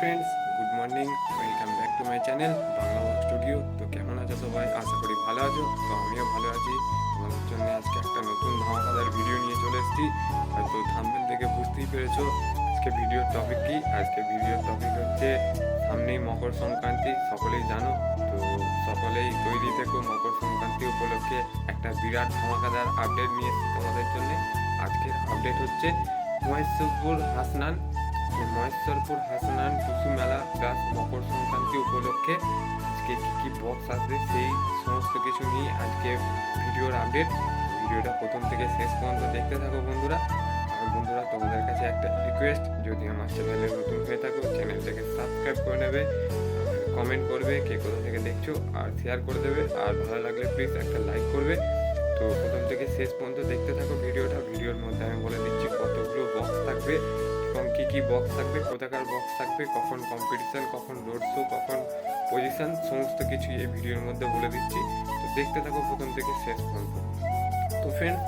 Friends good morning welcome back to my channel Bangla work studio তো কেমন আছো সবাই? আশা করি ভালো আছো। তো আমিও ভালো আছি। তোমাদের জন্য আজকে একটা নতুন ধামাকাদার ভিডিও নিয়ে চলে এসেছি। হয়তো থাম্বেল থেকে বুঝতেই পেরেছ আজকে ভিডিওর টপিক কি? আজকে ভিডিওর টপিক হচ্ছে সামনেই মকর সংক্রান্তি, সকলেই জানো। তো সকলেই তৈরি থেকো মকর সংক্রান্তি উপলক্ষে একটা বিরাট ধামাকাদার আপডেট নিয়ে এসেছি তোমাদের জন্য। আজকের আপডেট হচ্ছে মহেশ্বরপুর হাসনান মহেশ্বরপুর হাসনান টুসু মেলা প্লাস মকর সংক্রান্তি উপলক্ষে আজকে কী কী বক্স আসবে সেই সমস্ত কিছু নিয়ে আজকে ভিডিওর আপডেট ভিডিওটা প্রথম থেকে শেষ পর্যন্ত দেখতে থাকো বন্ধুরা। আর বন্ধুরা, তোমাদের কাছে একটা রিকোয়েস্ট যদি আমার চ্যানেলে নতুন হয়ে থাকো চ্যানেলটাকে সাবস্ক্রাইব করে নেবে কমেন্ট করবে, কে কোথা থেকে দেখছ, আর শেয়ার করে দেবে। আর ভালো লাগলে প্লিজ একটা লাইক করবে। তো প্রথম থেকে শেষ পর্যন্ত দেখতে থাকো ভিডিওটা। ভিডিওর মধ্যে আমি বলে দিচ্ছি কতগুলো বক্স থাকবে এবং কী কী বক্স থাকবে, কোথাকার বক্স থাকবে, কখন কম্পিটিশান কখন রোড শো কখন পজিশান সমস্ত কিছু এই ভিডিওর মধ্যে বলে দিচ্ছি। তো দেখতে থাকো প্রথম থেকে শেষ পর্যন্ত। তো ফ্রেন্ড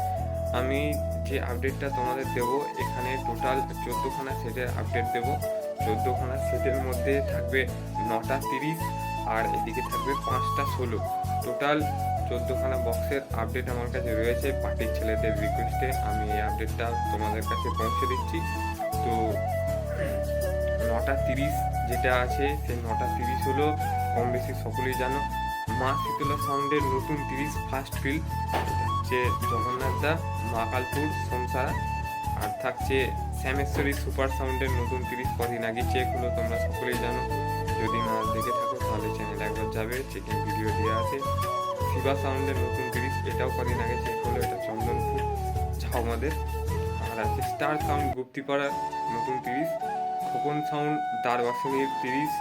আমি যে আপডেটটা তোমাদের দেবো, এখানে টোটাল চোদ্দোখানা সেটের আপডেট দেবো। চোদ্দোখানা সেটের মধ্যে থাকবে নটা তিরিশ, আর এদিকে থাকবে পাঁচটা ষোলো। টোটাল চোদ্দোখানা বক্সের আপডেট আমার কাছে রয়েছে। পার্টির ছেলেদের রিকোয়েস্টে আমি এই আপডেটটা তোমাদের কাছে পৌঁছে দিচ্ছি। তো নটা তিরিশ যেটা আছে, সেই নটা তিরিশ হলো, কম বেশি সকলেই জানো। মা শীতলা সাউন্ডের নতুন তিরিশ ফার্স্ট ফিল্ড হচ্ছে জগন্নাথ দা মাকালপুর সোমসারা আর থাকছে শ্যামেশ্বরী সুপার সাউন্ডের নতুন তিরিশ কদিন আগে চেক হলো, তোমরা সকলেই জানো। যদি না দেখে থাকো, তাহলে চ্যানেল একবার যাবে চেকিং ভিডিও দেওয়া আছে। শিবা সাউন্ডের নতুন তিরিশ এটাও কদিন আগে চেক হলো, এটা চন্দনপুর আমাদের আর আছে স্টার সাউন্ড গুপ্তিপাড়ার নতুন তিরিশ খোকন সাউন্ড দারবাসনীর তিরিশ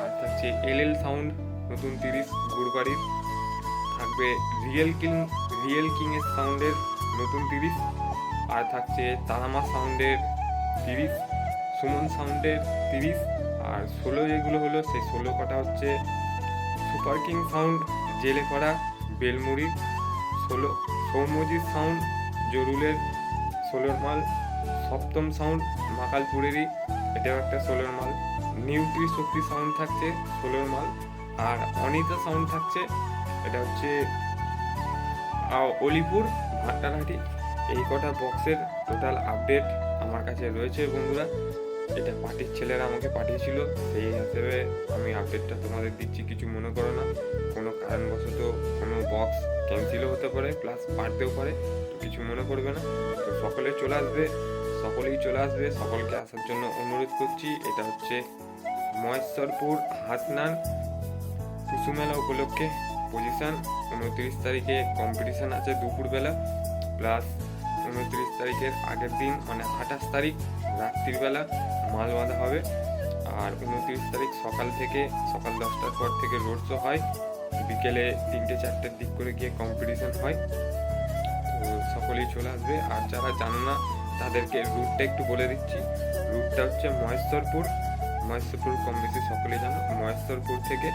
আর থাকছে এল এল সাউন্ড নতুন তিরিশ গুড়বাড়ির। থাকবে রিয়েল কিং রিয়েল কিংয়ের সাউন্ডের নতুন তিরিশ আর থাকছে তারামা সাউন্ডের তিরিশ সুমন সাউন্ডের তিরিশ আর ষোলো যেগুলো হলো, সেই ষোলো কটা হচ্ছে সুপার কিং সাউন্ড, জেলে করা বেলমুড়ি, ষোলো সৌমজিৎ সাউন্ড, জরুলের ষোলোর মাল, সপ্তম সাউন্ড মাকালপুরেরই এটাও একটা ষোলোর মাল। নিউট্রি শক্তি সাউন্ড থাকছে, ষোলোর মাল। আর অনিতা সাউন্ড থাকছে, এটা হচ্ছে অলিপুর, ভাট্টাঘাটি। এই কটা বক্সের টোটাল আপডেট আমার কাছে রয়েছে বন্ধুরা। এটা পার্টির ছেলেরা আমাকে পাঠিয়েছিল, সেই হিসেবে আমি আপডেটটা তোমাদের দিচ্ছি, কিছু মনে করো না। কোনো কারণবশত কোনো বক্স ক্যান্সেলও হতে পারে প্লাস বাড়তেও পারে, তো কিছু মনে করবে না। তো সকলে চলে আসবে, সকলেই চলে আসবে, সকলকে আসার জন্য অনুরোধ করছি। এটা হচ্ছে মহেশ্বরপুর হাসনান টুসু মেলা উপলক্ষে পজিশন উনত্রিশ তারিখে কম্পিটিশান আছে দুপুরবেলা প্লাস উনত্রিশ তারিখের আগের দিন মানে আঠাশ তারিখ রাত্রিবেলা মাল বাঁধা হবে। আর উনত্রিশ তারিখ সকাল থেকে, সকাল দশটার পর থেকে রোড শো হয়। বিকেলে তিনটে, চারটের দিক করে গিয়ে কম্পিটিশন হয়। তো সকলেই চলে আসবে। আর যারা জানো না, তাদেরকে রুটটা একটু বলে দিচ্ছি। রুটটা হচ্ছে মহেশ্বরপুর। মহেশ্বরপুর কম বেশি সকলেই জানো। মহেশ্বরপুর থেকে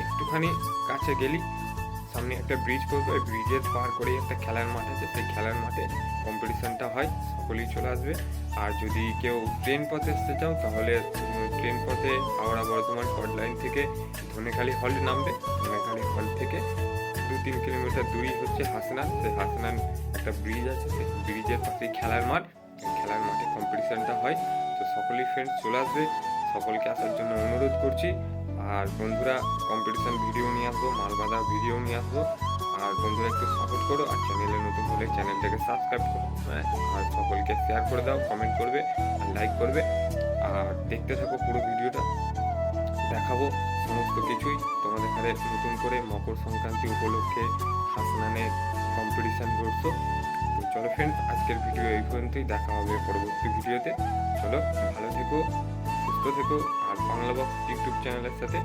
একটুখানি কাছে গেলি সামনে একটা ব্রিজ পড়বে ওই ব্রিজের পার করে একটা খেলার মাঠ আছে। সেই খেলার মাঠে কম্পিটিশনটা হয়, সকলেই চলে আসবে। আর যদি কেউ ট্রেন পথে আসতে চাও, তাহলে ট্রেন পথে হাওড়া বর্ধমান লাইন থেকে ধনেখালি হল নামবে। ধনেখালি হল থেকে দু তিন কিলোমিটার দূরই হচ্ছে হাসনান। সেই হাসনান একটা ব্রিজ আছে। সেই ব্রিজের পাশেই খেলার মাঠ। খেলার মাঠে কম্পিটিশনটা হয়। তো সকলেই ফ্রেন্ডস চলে আসবে। সকলকে আসার জন্য অনুরোধ করছি। আর বন্ধুরা কম্পিটিশন ভিডিও নিয়ে আসব, মাল ভিডিও নিয়ে আসব। আর বন্ধুরা, একটু সাপোর্ট করো আর চ্যানেলে নতুন হলে চ্যানেলটাকে সাবস্ক্রাইব করো। হ্যাঁ আর সকলকে শেয়ার করে দাও কমেন্ট করবে আর লাইক করবে। আর দেখতে থাকো পুরো ভিডিওটা দেখাবো সমস্ত কিছুই। তোমাদের এখানে নতুন করে মকর সংক্রান্তি উপলক্ষে হাসনানের কম্পিটিশান রয়েছে তো চলো ফ্রেন্ড আজকের ভিডিও এই পর্যন্তই। দেখা হবে পরবর্তী ভিডিওতে চলো, ভালো থেকো। সুস্থ থেকো আর বাংলা বক্স ইউটিউব চ্যানেলের সাথে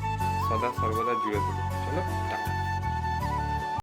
সদা সর্বদা জুড়ে থেকো। চলো টাটা।